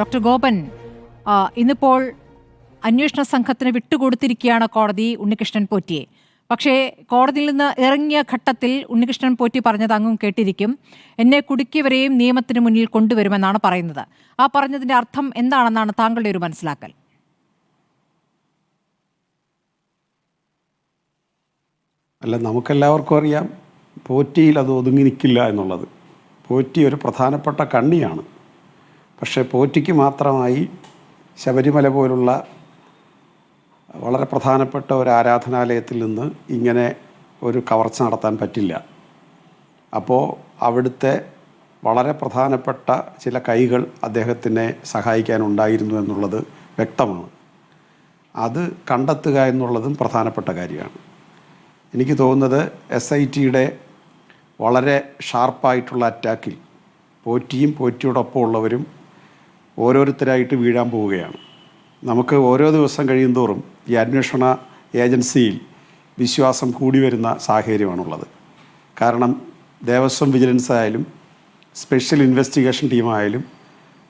Doctor Gopan ഇന്നിപ്പോൾ അന്വേഷണ സംഘത്തിന് വിട്ടുകൊടുത്തിരിക്കുകയാണ് കോടതി ഉണ്ണികൃഷ്ണൻ പോറ്റിയെ. പക്ഷേ കോടതിയിൽ നിന്ന് ഇറങ്ങിയ ഘട്ടത്തിൽ ഉണ്ണികൃഷ്ണൻ പോറ്റി പറഞ്ഞത് അങ്ങും കേട്ടിരിക്കും. എന്നെ കുടുക്കിയവരെയും നിയമത്തിന് മുന്നിൽ കൊണ്ടുവരുമെന്നാണ് പറയുന്നത്. ആ പറഞ്ഞതിന്റെ അർത്ഥം എന്താണെന്നാണ് താങ്കളുടെ ഒരു മനസ്സിലാക്കൽ. അല്ല നമുക്കെല്ലാവർക്കും അറിയാം പോറ്റിയിൽ അത് ഒതുങ്ങി നിൽക്കില്ല എന്നുള്ളത്. പോറ്റി ഒരു പ്രധാനപ്പെട്ട കണ്ണിയാണ്. പക്ഷേ പോറ്റിക്ക് മാത്രമായി ശബരിമല പോലുള്ള വളരെ പ്രധാനപ്പെട്ട ഒരു ആരാധനാലയത്തിൽ നിന്ന് ഇങ്ങനെ ഒരു കവർച്ച നടത്താൻ പറ്റില്ല. അപ്പോൾ അവിടുത്തെ വളരെ പ്രധാനപ്പെട്ട ചില കൈകൾ അദ്ദേഹത്തിനെ സഹായിക്കാനുണ്ടായിരുന്നു എന്നുള്ളത് വ്യക്തമാണ്. അത് കണ്ടെത്തുക എന്നുള്ളതും പ്രധാനപ്പെട്ട കാര്യമാണ്. എനിക്ക് തോന്നുന്നത് എസ് ഐ ടിയുടെ വളരെ ഷാർപ്പായിട്ടുള്ള അറ്റാക്കിൽ പോറ്റിയും പോറ്റിയോടൊപ്പം ഉള്ളവരും ഓരോരുത്തരായിട്ട് വീഴാൻ പോവുകയാണ്. നമുക്ക് ഓരോ ദിവസം കഴിയുന്തോറും ഈ അന്വേഷണ ഏജൻസിയിൽ വിശ്വാസം കൂടി വരുന്ന സാഹചര്യമാണുള്ളത്. കാരണം ദേവസ്വം വിജിലൻസ് ആയാലും സ്പെഷ്യൽ ഇൻവെസ്റ്റിഗേഷൻ ടീമായാലും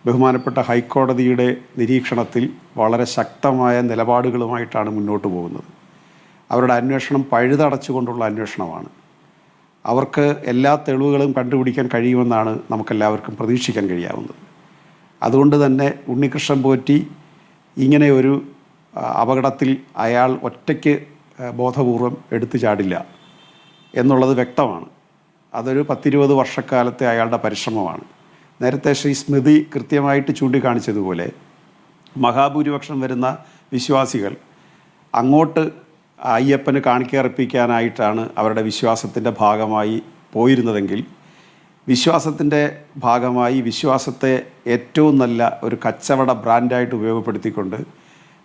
ബഹുമാനപ്പെട്ട ഹൈക്കോടതിയുടെ നിരീക്ഷണത്തിൽ വളരെ ശക്തമായ നിലപാടുകളുമായിട്ടാണ് മുന്നോട്ട് പോകുന്നത്. അവരുടെ അന്വേഷണം പഴുതടച്ചുകൊണ്ടുള്ള അന്വേഷണമാണ്. അവർക്ക് എല്ലാ തെളിവുകളും കണ്ടുപിടിക്കാൻ കഴിയുമെന്നാണ് നമുക്കെല്ലാവർക്കും പ്രതീക്ഷിക്കാൻ കഴിയാവുന്നത്. അതുകൊണ്ട് തന്നെ ഉണ്ണികൃഷ്ണൻ പോറ്റി ഇങ്ങനെ ഒരു അപകടത്തിൽ അയാൾ ഒറ്റയ്ക്ക് ബോധപൂർവം എടുത്തു ചാടില്ല എന്നുള്ളത് വ്യക്തമാണ്. അതൊരു പത്തിരുപത് വർഷക്കാലത്തെ അയാളുടെ പരിശ്രമമാണ്. നേരത്തെ ശ്രീ സ്മൃതി കൃത്യമായിട്ട് ചൂണ്ടിക്കാണിച്ചതുപോലെ മഹാഭൂരിപക്ഷം വരുന്ന വിശ്വാസികൾ അങ്ങോട്ട് അയ്യപ്പന് കാണിക്കർപ്പിക്കാനായിട്ടാണ് അവരുടെ വിശ്വാസത്തിന്റെ ഭാഗമായി പോയിരുന്നതെങ്കിൽ വിശ്വാസത്തിന്റെ ഭാഗമായി വിശ്വാസത്തെ ഏറ്റവും നല്ല ഒരു കച്ചവട ബ്രാൻഡായിട്ട് ഉപയോഗപ്പെടുത്തിക്കൊണ്ട്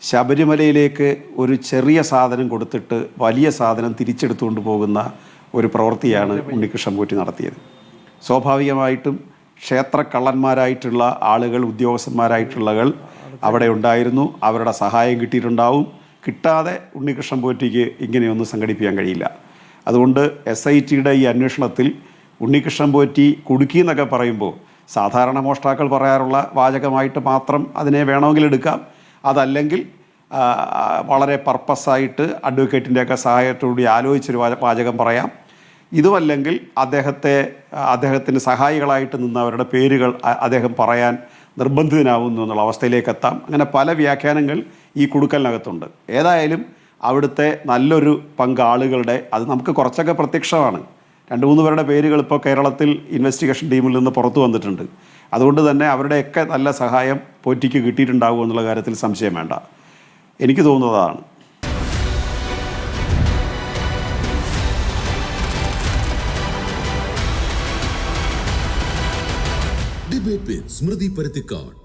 ശബരിമലയിലേക്ക് ഒരു ചെറിയ സാധനം കൊടുത്തിട്ട് വലിയ സാധനം തിരിച്ചെടുത്തുകൊണ്ട് പോകുന്ന ഒരു പ്രവൃത്തിയാണ് ഉണ്ണികൃഷ്ണൻ പോറ്റി നടത്തിയത്. സ്വാഭാവികമായിട്ടും ക്ഷേത്ര കള്ളന്മാരായിട്ടുള്ള ആളുകൾ ഉദ്യോഗസ്ഥന്മാരായിട്ടുള്ളകൾ അവിടെ ഉണ്ടായിരുന്നു. അവരുടെ സഹായം കിട്ടിയിട്ടുണ്ടാവും. കിട്ടാതെ ഉണ്ണികൃഷ്ണൻ പോറ്റിക്ക് ഇങ്ങനെയൊന്നും സംഘടിപ്പിക്കാൻ കഴിയില്ല. അതുകൊണ്ട് എസ് ഐ ടിയുടെ ഈ അന്വേഷണത്തിൽ ഉണ്ണികൃഷ്ണൻ പോറ്റി കുടുക്കി എന്നൊക്കെ പറയുമ്പോൾ സാധാരണ മോഷ്ടാക്കൾ പറയാറുള്ള വാചകമായിട്ട് മാത്രം അതിനെ വേണമെങ്കിൽ എടുക്കാം. അതല്ലെങ്കിൽ വളരെ പർപ്പസായിട്ട് അഡ്വക്കേറ്റിന്റെയൊക്കെ സഹായത്തോടുകൂടി ആലോചിച്ചൊരു വാച- വാചകം പറയാം. ഇതുമല്ലെങ്കിൽ അദ്ദേഹത്തെ അദ്ദേഹത്തിന് സഹായികളായിട്ട് നിന്നവരുടെ പേരുകൾ അദ്ദേഹം പറയാൻ നിർബന്ധിതനാവുന്നു എന്നുള്ള അവസ്ഥയിലേക്ക് എത്താം അങ്ങനെ പല വ്യാഖ്യാനങ്ങൾ ഈ കുടുക്കലിനകത്തുണ്ട്. ഏതായാലും അവിടുത്തെ നല്ലൊരു പങ്ക് ആളുകളുടെ അത് നമുക്ക് കുറച്ചൊക്കെ പ്രത്യക്ഷമാണ്. രണ്ട് മൂന്ന് പേരുടെ പേരുകൾ ഇപ്പോൾ കേരളത്തിൽ ഇൻവെസ്റ്റിഗേഷൻ ടീമിൽ നിന്ന് പുറത്തു വന്നിട്ടുണ്ട്. അതുകൊണ്ട് തന്നെ അവരുടെയൊക്കെ നല്ല സഹായം പോറ്റിക്ക് കിട്ടിയിട്ടുണ്ടാകും എന്നുള്ള കാര്യത്തിൽ സംശയം വേണ്ട. എനിക്ക് തോന്നുന്നതാണ് ഡിബേറ്റ് സ്മൃതി പരുത്തിക്കാട്